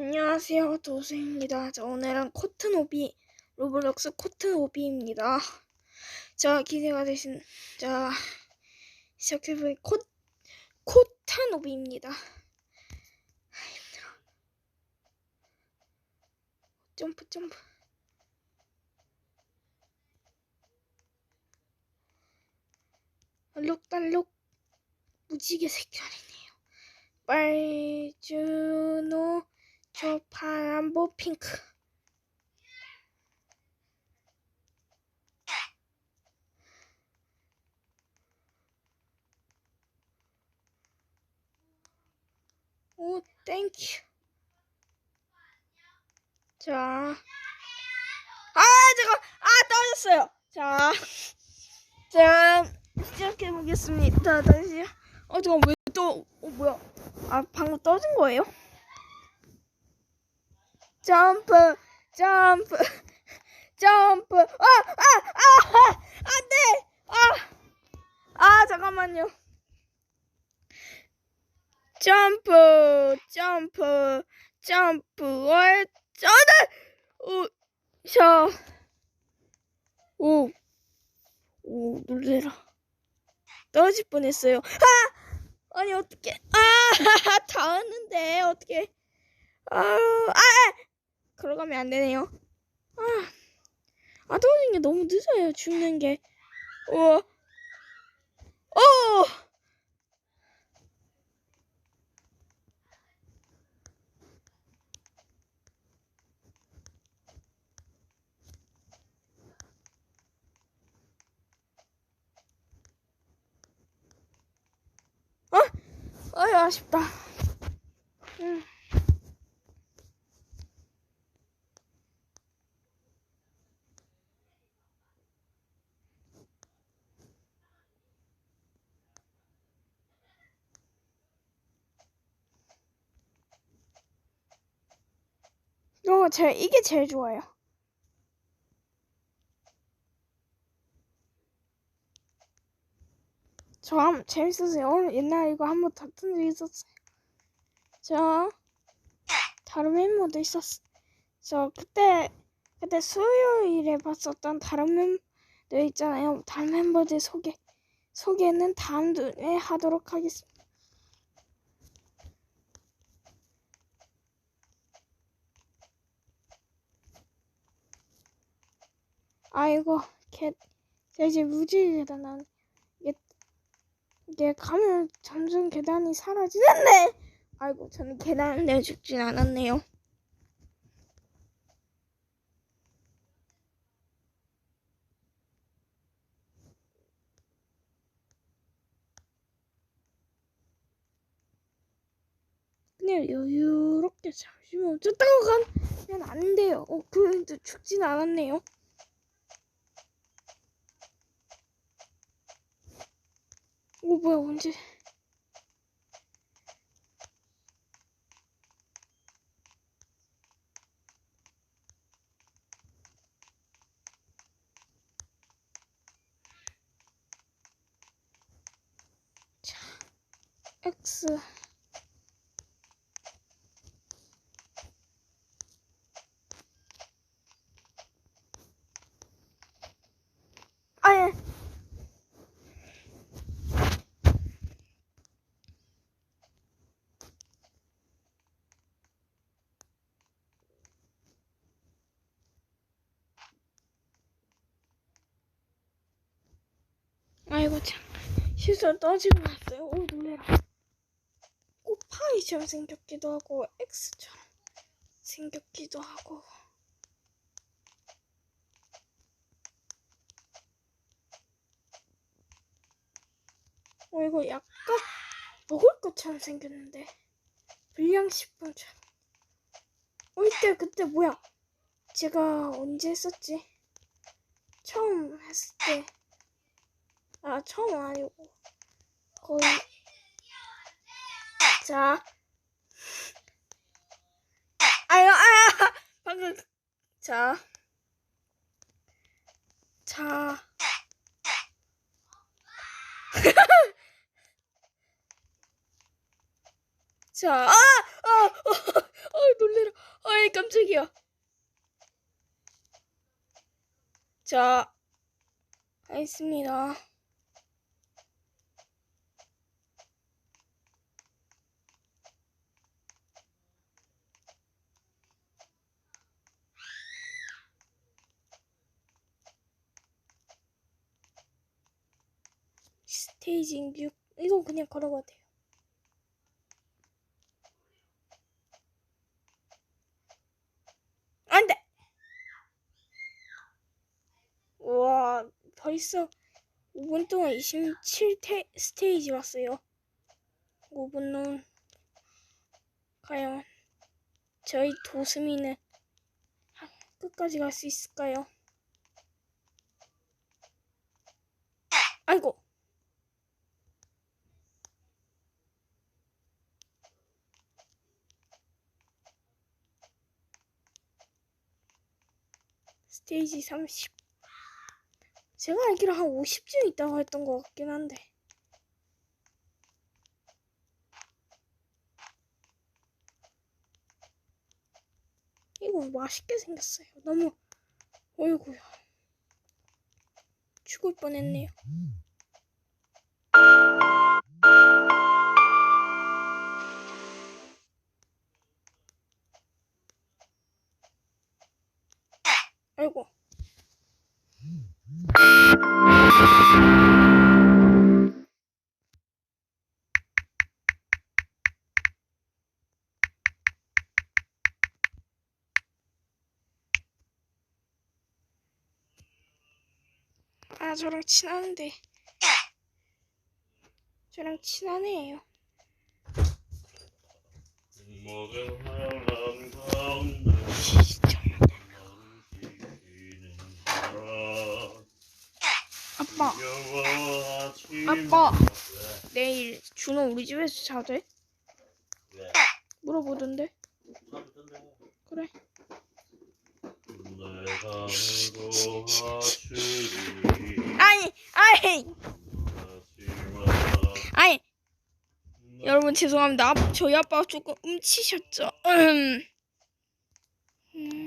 안녕하세요 도수입니다. 자 오늘은 코트노비 로블록스 코트노비입니다. 자 기대가 되신 자 시작해볼 코 코트노비입니다. 아, 힘들어. 점프 점프. 알록달록 무지개 색깔이네요. 빨주노 저 파란보 핑크. 오, 땡큐. 자. 아, 잠깐. 아, 떨어졌어요. 자. 자, 시작해 보겠습니다. 다시. 어, 잠깐 왜 또, 어, 뭐야. 아, 방금 떨어진 거예요? 점프, 점프, 점프. 아, 아, 아, 아, 안 돼. 아, 아, 잠깐만요. 점프, 점프, 점프. 어, 저들. 오, 저. 오, 오, 놀래라. 떨어질 뻔했어요. 아, 아니 어떻게? 아, 다 왔는데 어떻게? 아, 아, 걸어가면 안 되네요. 아, 아 떨어지는 게 너무 늦어요. 죽는 게. 우와. 오! 어? 아유, 아쉽다. 음. 어, 제 이게 제일 좋아요. 저 한, 재밌었어요. 옛날에 이거 한번 다툰 적 있었어요. 저 다른 멤버도 있었어. 저 그때 그때 수요일에 봤었던 다른 멤버들 있잖아요. 다른 멤버들 소개 소개는 다음 주에 하도록 하겠습니다. 아이고 개 이제 무지개 계단 나 이게 가면 점점 계단이 사라지는데 아이고 저는 계단을 내어 죽진 않았네요. 그냥 여유롭게 잠시만 쫓다가 가면 안 돼요. 어, 그래도 죽진 않았네요. 오 뭐야 언제? 자, X 아예 아이고 참 실수로 떨어지고 났어요. 오 놀래라. 꼭 파이처럼 생겼기도 하고 X처럼 생겼기도 하고. 어 이거 약간 먹을 것처럼 생겼는데 불량식품처럼. 어 이때 그때 뭐야? 제가 언제 했었지? 처음 했을 때. 아, 처음 아니고. 거의. 자. 아유, 아! 방금. 자. 자. 자, 아! 아! 어, 어, 놀래라. 저기요. 자, 하겠습니다. 스테이징 6 이건 그냥 걸어가도 돼요. 안 돼! 와, 벌써 5분 동안 27 테, 스테이지 왔어요. 5분 후 과연 저희 도스미는 한- 끝까지 갈 수 있을까요? 아이고. 스테이지 30. 제가 알기로 한 50쯤 있다고 했던 것 같긴 한데. 이거 맛있게 생겼어요. 너무, 어이구야. 죽을 뻔했네요. 아이 아, 저랑 친한데. 저랑 친한 애예요. 아빠, 아빠. 왜? 내일 준호 우리 집에서 자대? 왜? 물어보던데. 뜬다. 그래. 아니, 아니, 아니. 여러분 죄송합니다. 아, 저희 아빠가 조금 음치셨죠. 음. 음.